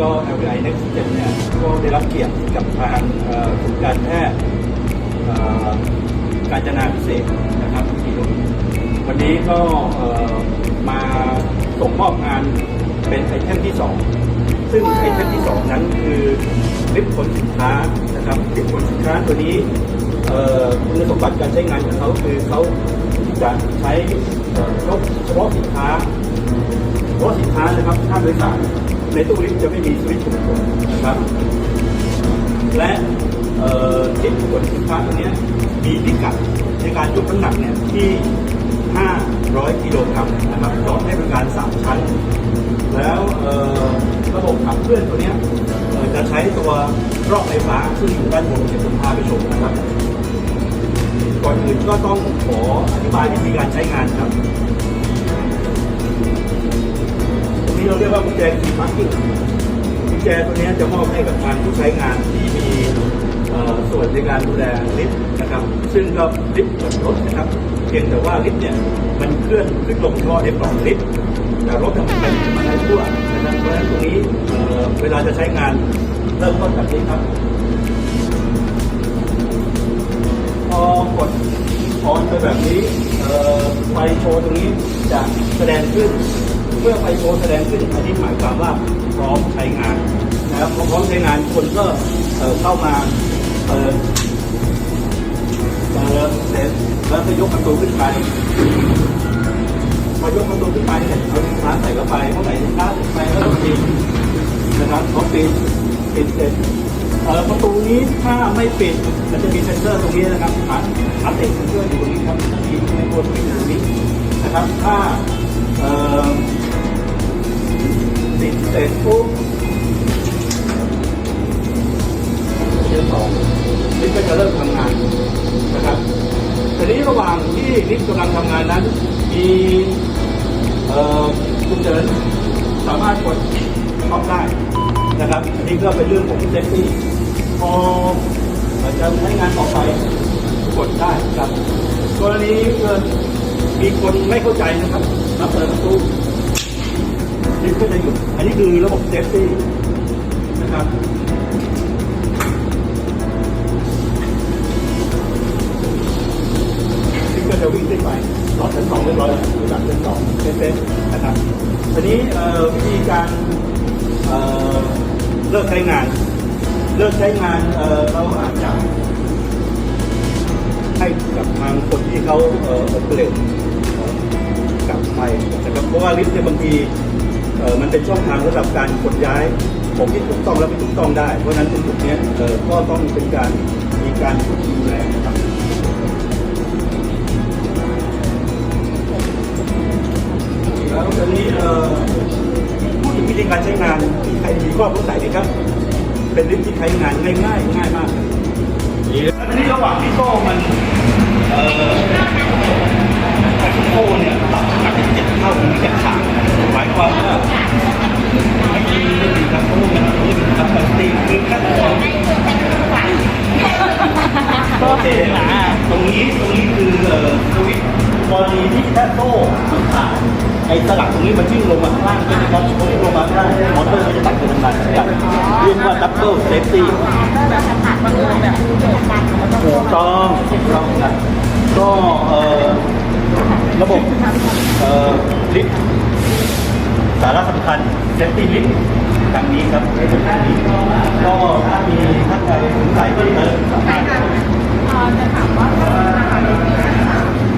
ก็ LVI Next Gen เนี่ยก็ได้รับเกียรติกับทางศูนย์การแพทย์การจนาพิเศษนะครับที่ตรงนี้วันนี้ก็มาส่งมอบงานเป็นไอเทมที่สองซึ่งไอเทมที่สองนั้นคือลิฟต์ขนสินค้านะครับลิฟต์ขนสินค้าตัวนี้คุณสมบัติการใช้งานของเขาคือเขาจะใช้เอ่อยกเฉพาะสินค้ารถสินค้านะครับค่าโดยสาร ในตู้ลิฟต์จะไม่มีสวิตช์กเฉินะครับ และลิฟต์ขนสินค้าตัวนี้มีพิกัดในการยกน้ำหนักเนี่ยที่ 500 กิโลกรัมนะครับจอดให้บริการ 3 ชั้น แล้วระบบขับเคลื่อนตัวเนี้ยจะใช้ตัวรอบไฟฟ้าซึ่งอยู่ด้านบนที่ผมพาไปชมนะครับ ก่อนอื่นก็ต้องขออธิบายวิธีการใช้งานครับ เราเรียกว่ากุญแจคีย์พาร์กิ้งกุญแจตัวนี้จะมอบให้กับทางผู้ใช้งานที่มีส่วนในการดูแลลิฟต์นะครับ ซึ่งก็ลิฟต์กับรถนะครับ เพียงแต่ว่าลิฟต์เนี่ยมันเคลื่อนขึ้นลงเฉพาะในปล่องลิฟต์แต่รถเนี่ยมันไปมาได้ทั่วนะครับเพราะฉะนั้นตรงนี้เวลาจะใช้งานเริ่มต้นแบบนี้ครับพอกดออนไปแบบนี้ไฟโชว์ตรงนี้จะแสดงขึ้น เมื่อไฟโชว์แสดงขึ้นอันนี้หมายความว่าพร้อมใช้งานนะครับพร้อมใช้งานคนก็เเข้ามาเปิดเปิดเสร็จแล้วก็ยกประตูขึ้นไปพอยกประตูขึ้นไปเนี่ยเอาสินค้าใส่เข้าไปเมื่อไหร่สินค้าใส่ไปแล้วก็ปิดนะครับพอปิดปิดเสร็จเออประตูนี้ถ้าไม่ปิดมันจะมีเซ็นเซอร์ตรงนี้นะครับฐานฐานเด็กเซ็นเซอร์อยู่ตรงนี้ครับมีในตัวที่ตรงนี้นะครับถ้า ร็จปุ๊บเดือนสองลิฟต์ก็จะเริ่มทำงานนะครับทีนี้ระหว่างที่ลิฟต์กำลังทำงานนั้น มีคุณเจริญสามารถกดออฟได้นะครับ อันนี้ก็เป็นเรื่องของเซฟตี้พอจะใช้งานต่อไปกดได้ครับ กรณีเกิดมีคนไม่เข้าใจนะครับมาเปิดประตู ก็จะหยุด อันนี้คือระบบเซฟตี้นะครับลิฟต์ก็จะวิ่งขึ้นไปต่อดชั้นสองเรียบร้อยแล้วระดับชั้นสองเซ็ตๆนะครับทีนี้วิธีการเเลิกใช้งาน เลิกใช้งานเเราอาจจะให้กับทางคนที่เขาเอ่อเปเรตเอ่อกลับไปนะครับเพราะว่าลิฟต์เนี่ยบางที มันเป็นช่องทางสำหรับการขนย้ายของที่ถูกต้องและไม่ถูกต้องได้ เพราะฉะนั้นตรงจุดนี้ก็ต้องเป็นการมีการดูแลนะครับแล้วตอนนี้พูดถึงวิธีการใช้งานมีใครมีข้อสงสัยไหมครับ เป็นลิฟต์ที่ใช้งานง่ายง่ายง่ายมากอันนี้ระหว่างที่โซ่มันเอ่อโซ่เนี่ยปรับจากเจ็ดเท่าถึงเจ็ดขาดหมา ความว่าไม่มีไม่มีครับเพราะว่ามันไม่มีครับปกติคือแค่สองโอเคตรงนี้ตรงนี้คือเอ่อสวิตช์กรณีที่แค่โซ่มันขาดไอ้สลักตรงนี้มันวิ่งลงมาข้างล่างก็จะครับวิ่งลงมาข้างล่างมอเตอร์มันจะตัดเป็นทางการเรียกว่าดับเบิลเซฟตี้ถูกต้องถูกต้องครับก็เอ่อระบบเอ่อลิฟต์ สาระสำคัญเซฟตี้ลิฟต์ดังนี้ครับก็ถ้ามีท่านใดสงสัยเพิ่มเติมสามารถจะถามว่า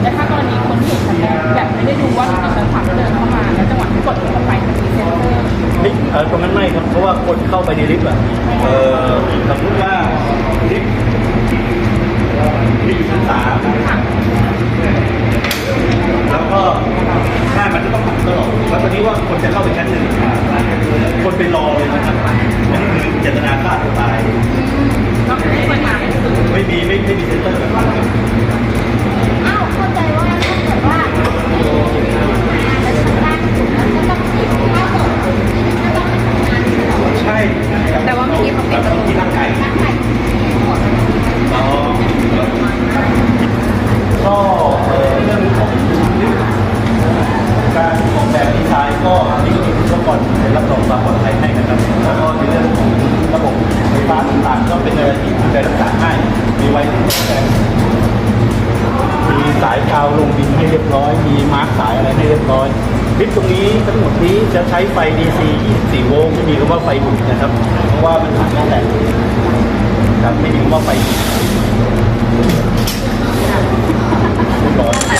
แต่ถ้ากรณีคนที่อยู่ชั้นแรกแบบไม่ได้ดูว่ามีชั้นสามเดินเข้ามา แล้วจังหวะที่กดเข้าไปมันมีเซ็นเซอร์ไม่เออตรงนั้นไม่ครับเพราะว่าคนเข้าไปในลิฟต์อะเอ่อสมมติว่าลิฟต์ลิฟต์อยู่ชั้นสามายกาวลงดินให้เรียบร้อย มีมาร์กสายอะไรให้เรียบร้อยคลิปตรงนี้ทั้งหมดนี้จะใช้ไฟ DC 24 โวลต์ไม่มีคำว่าไฟหุ่นนะครับ เพราะว่ามันทำน่นแหละคไม่มีคำว่าไฟหุ่น